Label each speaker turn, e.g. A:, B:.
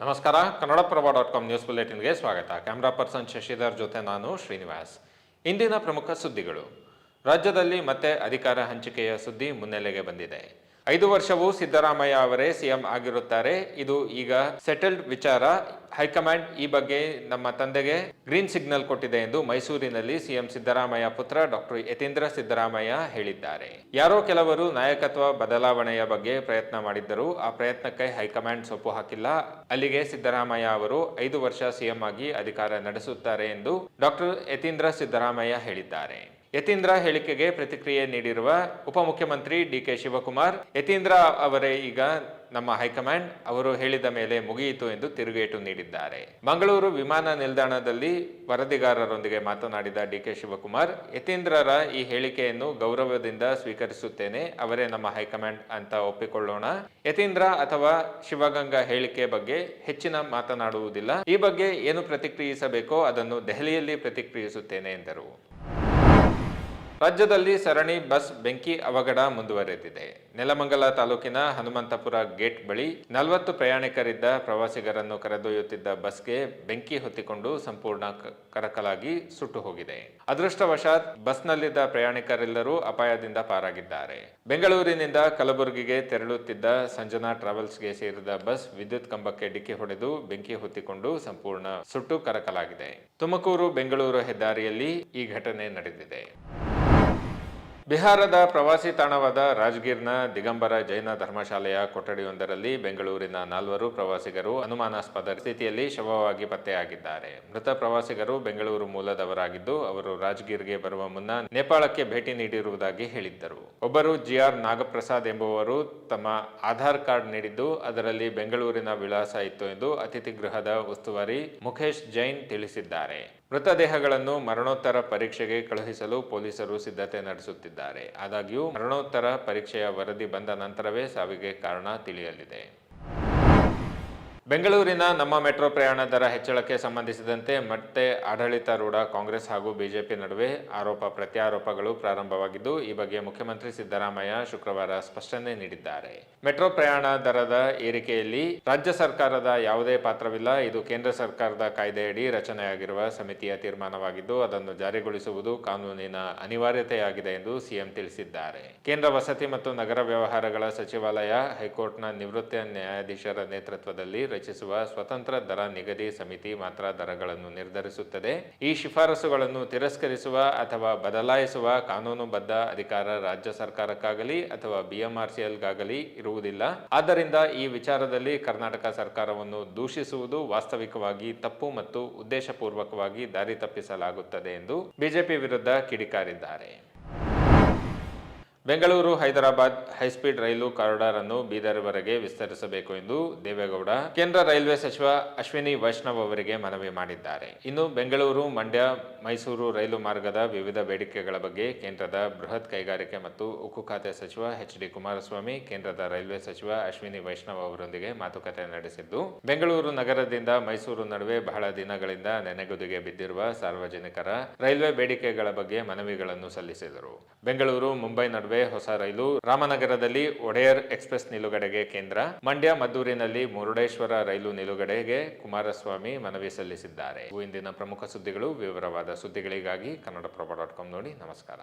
A: ನಮಸ್ಕಾರ. Kannadaprabha dot com news ಬುಲೆಟಿನ್ಗೆ ಸ್ವಾಗತ. ಕ್ಯಾಮ್ರಾ ಪರ್ಸನ್ ಶಶಿಧರ್ ಜೊತೆ ನಾನು ಶ್ರೀನಿವಾಸ್. ಇಂದಿನ ಪ್ರಮುಖ ಸುದ್ದಿಗಳು. ರಾಜ್ಯದಲ್ಲಿ ಮತ್ತೆ ಅಧಿಕಾರ ಹಂಚಿಕೆಯ ಸುದ್ದಿ ಮುನ್ನೆಲೆಗೆ ಬಂದಿದೆ. ಐದು ವರ್ಷವೂ ಸಿದ್ದರಾಮಯ್ಯ ಅವರೇ ಸಿಎಂ ಆಗಿರುತ್ತಾರೆ. ಇದು ಈಗ ಸೆಟಲ್ಡ್ ವಿಚಾರ. ಹೈಕಮಾಂಡ್ ಈ ಬಗ್ಗೆ ನಮ್ಮ ತಂದೆಗೆ ಗ್ರೀನ್ ಸಿಗ್ನಲ್ ಕೊಟ್ಟಿದೆ ಎಂದು ಮೈಸೂರಿನಲ್ಲಿ ಸಿಎಂ ಸಿದ್ದರಾಮಯ್ಯ ಪುತ್ರ ಡಾಕ್ಟರ್ ಯತೀಂದ್ರ ಸಿದ್ದರಾಮಯ್ಯ ಹೇಳಿದ್ದಾರೆ. ಯಾರೋ ಕೆಲವರು ನಾಯಕತ್ವ ಬದಲಾವಣೆಯ ಬಗ್ಗೆ ಪ್ರಯತ್ನ ಮಾಡಿದ್ದರು. ಆ ಪ್ರಯತ್ನಕ್ಕೆ ಹೈಕಮಾಂಡ್ ಸೊಪ್ಪು ಹಾಕಿಲ್ಲ. ಅಲ್ಲಿಗೆ ಸಿದ್ದರಾಮಯ್ಯ ಅವರು ಐದು ವರ್ಷ ಸಿಎಂ ಆಗಿ ಅಧಿಕಾರ ನಡೆಸುತ್ತಾರೆ ಎಂದು ಡಾಕ್ಟರ್ ಯತೀಂದ್ರ ಸಿದ್ದರಾಮಯ್ಯ ಹೇಳಿದ್ದಾರೆ. ಯತೀಂದ್ರ ಹೇಳಿಕೆಗೆ ಪ್ರತಿಕ್ರಿಯೆ ನೀಡಿರುವ ಉಪಮುಖ್ಯಮಂತ್ರಿ ಡಿ ಕೆ ಶಿವಕುಮಾರ್, ಯತೀಂದ್ರ ಅವರೇ ಈಗ ನಮ್ಮ ಹೈಕಮಾಂಡ್, ಅವರು ಹೇಳಿದ ಮೇಲೆ ಮುಗಿಯಿತು ಎಂದು ತಿರುಗೇಟು ನೀಡಿದ್ದಾರೆ. ಮಂಗಳೂರು ವಿಮಾನ ನಿಲ್ದಾಣದಲ್ಲಿ ವರದಿಗಾರರೊಂದಿಗೆ ಮಾತನಾಡಿದ ಡಿ ಕೆ ಶಿವಕುಮಾರ್, ಯತೀಂದ್ರರ ಈ ಹೇಳಿಕೆಯನ್ನು ಗೌರವದಿಂದ ಸ್ವೀಕರಿಸುತ್ತೇನೆ, ಅವರೇ ನಮ್ಮ ಹೈಕಮಾಂಡ್ ಅಂತ ಒಪ್ಪಿಕೊಳ್ಳೋಣ. ಯತೀಂದ್ರ ಅಥವಾ ಶಿವಗಂಗಾ ಹೇಳಿಕೆ ಬಗ್ಗೆ ಹೆಚ್ಚಿನ ಮಾತನಾಡುವುದಿಲ್ಲ. ಈ ಬಗ್ಗೆ ಏನು ಪ್ರತಿಕ್ರಿಯಿಸಬೇಕೋ ಅದನ್ನು ದೆಹಲಿಯಲ್ಲಿ ಪ್ರತಿಕ್ರಿಯಿಸುತ್ತೇನೆ ಎಂದರು. ರಾಜ್ಯದಲ್ಲಿ ಸರಣಿ ಬಸ್ ಬೆಂಕಿ ಅವಘಡ ಮುಂದುವರೆದಿದೆ. ನೆಲಮಂಗಲ ತಾಲೂಕಿನ ಹನುಮಂತಪುರ ಗೇಟ್ ಬಳಿ ನಲವತ್ತು ಪ್ರಯಾಣಿಕರಿದ್ದ ಪ್ರವಾಸಿಗರನ್ನು ಕರೆದೊಯ್ಯುತ್ತಿದ್ದ ಬಸ್ಗೆ ಬೆಂಕಿ ಹೊತ್ತಿಕೊಂಡು ಸಂಪೂರ್ಣ ಕರಕಲಾಗಿ ಸುಟ್ಟು ಹೋಗಿದೆ. ಅದೃಷ್ಟವಶಾತ್ ಬಸ್ನಲ್ಲಿದ್ದ ಪ್ರಯಾಣಿಕರೆಲ್ಲರೂ ಅಪಾಯದಿಂದ ಪಾರಾಗಿದ್ದಾರೆ. ಬೆಂಗಳೂರಿನಿಂದ ಕಲಬುರಗಿಗೆ ತೆರಳುತ್ತಿದ್ದ ಸಂಜನಾ ಟ್ರಾವೆಲ್ಸ್ಗೆ ಸೇರಿದ ಬಸ್ ವಿದ್ಯುತ್ ಕಂಬಕ್ಕೆ ಡಿಕ್ಕಿ ಹೊಡೆದು ಬೆಂಕಿ ಹೊತ್ತಿಕೊಂಡು ಸಂಪೂರ್ಣ ಸುಟ್ಟು ಕರಕಲಾಗಿದೆ. ತುಮಕೂರು ಬೆಂಗಳೂರು ಹೆದ್ದಾರಿಯಲ್ಲಿ ಈ ಘಟನೆ ನಡೆದಿದೆ. ಬಿಹಾರದ ಪ್ರವಾಸಿ ತಾಣವಾದ ರಾಜ್ಗಿರ್ನ ದಿಗಂಬರ ಜೈನ ಧರ್ಮಶಾಲೆಯ ಕೊಠಡಿಯೊಂದರಲ್ಲಿ ಬೆಂಗಳೂರಿನ ನಾಲ್ವರು ಪ್ರವಾಸಿಗರು ಅನುಮಾನಾಸ್ಪದ ಸ್ಥಿತಿಯಲ್ಲಿ ಶವವಾಗಿ ಪತ್ತೆಯಾಗಿದ್ದಾರೆ. ಮೃತ ಪ್ರವಾಸಿಗರು ಬೆಂಗಳೂರು ಮೂಲದವರಾಗಿದ್ದು, ಅವರು ರಾಜ್ಗಿರ್ಗೆ ಬರುವ ಮುನ್ನ ನೇಪಾಳಕ್ಕೆ ಭೇಟಿ ನೀಡಿರುವುದಾಗಿ ಹೇಳಿದ್ದರು. ಒಬ್ಬರು ಜಿಆರ್ ನಾಗಪ್ರಸಾದ್ ಎಂಬುವರು ತಮ್ಮ ಆಧಾರ್ ಕಾರ್ಡ್ ನೀಡಿದ್ದು, ಅದರಲ್ಲಿ ಬೆಂಗಳೂರಿನ ವಿಳಾಸ ಇತ್ತು ಎಂದು ಅತಿಥಿ ಗೃಹದ ಉಸ್ತುವಾರಿ ಮುಖೇಶ್ ಜೈನ್ ತಿಳಿಸಿದ್ದಾರೆ. ಮೃತದೇಹಗಳನ್ನು ಮರಣೋತ್ತರ ಪರೀಕ್ಷೆಗೆ ಕಳುಹಿಸಲು ಪೊಲೀಸರು ಸಿದ್ಧತೆ ನಡೆಸುತ್ತಿದ್ದಾರೆ. ಆದಾಗ್ಯೂ, ಮರಣೋತ್ತರ ಪರೀಕ್ಷೆಯ ವರದಿ ಬಂದ ನಂತರವೇ ಸಾವಿಗೆ ಕಾರಣ ತಿಳಿಯಲಿದೆ. ಬೆಂಗಳೂರಿನ ನಮ್ಮ ಮೆಟ್ರೋ ಪ್ರಯಾಣ ದರ ಹೆಚ್ಚಳಕ್ಕೆ ಸಂಬಂಧಿಸಿದಂತೆ ಮತ್ತೆ ಆಡಳಿತಾರೂಢ ಕಾಂಗ್ರೆಸ್ ಹಾಗೂ ಬಿಜೆಪಿ ನಡುವೆ ಆರೋಪ ಪ್ರತ್ಯಾರೋಪಗಳು ಪ್ರಾರಂಭವಾಗಿದ್ದು, ಈ ಬಗ್ಗೆ ಮುಖ್ಯಮಂತ್ರಿ ಸಿದ್ದರಾಮಯ್ಯ ಶುಕ್ರವಾರ ಸ್ಪಷ್ಟನೆ ನೀಡಿದ್ದಾರೆ. ಮೆಟ್ರೋ ಪ್ರಯಾಣ ದರದ ಏರಿಕೆಯಲ್ಲಿ ರಾಜ್ಯ ಸರ್ಕಾರದ ಯಾವುದೇ ಪಾತ್ರವಿಲ್ಲ. ಇದು ಕೇಂದ್ರ ಸರ್ಕಾರದ ಕಾಯ್ದೆಯಡಿ ರಚನೆಯಾಗಿರುವ ಸಮಿತಿಯ ತೀರ್ಮಾನವಾಗಿದ್ದು, ಅದನ್ನು ಜಾರಿಗೊಳಿಸುವುದು ಕಾನೂನಿನ ಅನಿವಾರ್ಯತೆಯಾಗಿದೆ ಎಂದು ಸಿಎಂ ತಿಳಿಸಿದ್ದಾರೆ. ಕೇಂದ್ರ ವಸತಿ ಮತ್ತು ನಗರ ವ್ಯವಹಾರಗಳ ಸಚಿವಾಲಯ ಹೈಕೋರ್ಟ್ನ ನಿವೃತ್ತ ನ್ಯಾಯಾಧೀಶರ ನೇತೃತ್ವದಲ್ಲಿ ರಚಿಸುವ ಸ್ವತಂತ್ರ ದರ ನಿಗದಿ ಸಮಿತಿ ಮಾತ್ರ ದರಗಳನ್ನು ನಿರ್ಧರಿಸುತ್ತದೆ. ಈ ಶಿಫಾರಸುಗಳನ್ನು ತಿರಸ್ಕರಿಸುವ ಅಥವಾ ಬದಲಾಯಿಸುವ ಕಾನೂನುಬದ್ಧ ಅಧಿಕಾರ ರಾಜ್ಯ ಸರ್ಕಾರಕ್ಕಾಗಲಿ ಅಥವಾ ಬಿಎಂಆರ್ಸಿಎಲ್ಗಾಗಲಿ ಇರುವುದಿಲ್ಲ ಆದ್ದರಿಂದ ಈ ವಿಚಾರದಲ್ಲಿ ಕರ್ನಾಟಕ ಸರ್ಕಾರವನ್ನು ದೂಷಿಸುವುದು ವಾಸ್ತವಿಕವಾಗಿ ತಪ್ಪು ಮತ್ತು ಉದ್ದೇಶಪೂರ್ವಕವಾಗಿ ದಾರಿ ತಪ್ಪಿಸಲಾಗುತ್ತದೆ ಎಂದು ಬಿಜೆಪಿ ವಿರುದ್ಧ ಕಿಡಿಕಾರಿದ್ದಾರೆ. ಬೆಂಗಳೂರು, ಹೈದರಾಬಾದ್ ಹೈಸ್ಪೀಡ್ ರೈಲು ಕಾರಿಡಾರ್ ಅನ್ನು ಬೀದರ್ವರೆಗೆ ವಿಸ್ತರಿಸಬೇಕು ಎಂದು ದೇವೇಗೌಡ, ಕೇಂದ್ರ ರೈಲ್ವೆ ಸಚಿವ ಅಶ್ವಿನಿ ವೈಷ್ಣವ್ ಅವರಿಗೆ ಮನವಿ ಮಾಡಿದ್ದಾರೆ. ಇನ್ನು ಬೆಂಗಳೂರು, ಮಂಡ್ಯ, ಮೈಸೂರು ರೈಲು ಮಾರ್ಗದ ವಿವಿಧ ಬೇಡಿಕೆಗಳ ಬಗ್ಗೆ ಕೇಂದ್ರದ ಬೃಹತ್ ಕೈಗಾರಿಕೆ ಮತ್ತು ಉಕ್ಕು ಖಾತೆ ಸಚಿವ ಎಚ್ ಡಿ ಕುಮಾರಸ್ವಾಮಿ, ಕೇಂದ್ರದ ರೈಲ್ವೆ ಸಚಿವ ಅಶ್ವಿನಿ ವೈಷ್ಣವ್ ಅವರೊಂದಿಗೆ ಮಾತುಕತೆ ನಡೆಸಿದ್ದು, ಬೆಂಗಳೂರು ನಗರದಿಂದ ಮೈಸೂರು ನಡುವೆ ಬಹಳ ದಿನಗಳಿಂದ ನೆನೆಗುದಿಗೆ ಬಿದ್ದಿರುವ ಸಾರ್ವಜನಿಕರ ರೈಲ್ವೆ ಬೇಡಿಕೆಗಳ ಬಗ್ಗೆ ಮನವಿಗಳನ್ನು ಸಲ್ಲಿಸಿದರು. ಬೆಂಗಳೂರು, ಮುಂಬೈ ನಡುವೆ ನಡುವೆ ಹೊಸ ರೈಲು ರಾಮನಗರದಲ್ಲಿ ಒಡೆಯರ್ ಎಕ್ಸ್ಪ್ರೆಸ್ ನಿಲುಗಡೆಗೆ ಕೇಂದ್ರ, ಮಂಡ್ಯ ಮದ್ದೂರಿನಲ್ಲಿ ಮುರುಡೇಶ್ವರ ರೈಲು ನಿಲುಗಡೆಗೆ ಕುಮಾರಸ್ವಾಮಿ ಮನವಿ ಸಲ್ಲಿಸಿದ್ದಾರೆ. ಇಂದಿನ ಪ್ರಮುಖ ಸುದ್ದಿಗಳು. ವಿವರವಾದ ಸುದ್ದಿಗಳಿಗಾಗಿ ಕನ್ನಡಪ್ರಭ ಡಾಟ್ ಕಾಮ್ ನೋಡಿ ನಮಸ್ಕಾರ.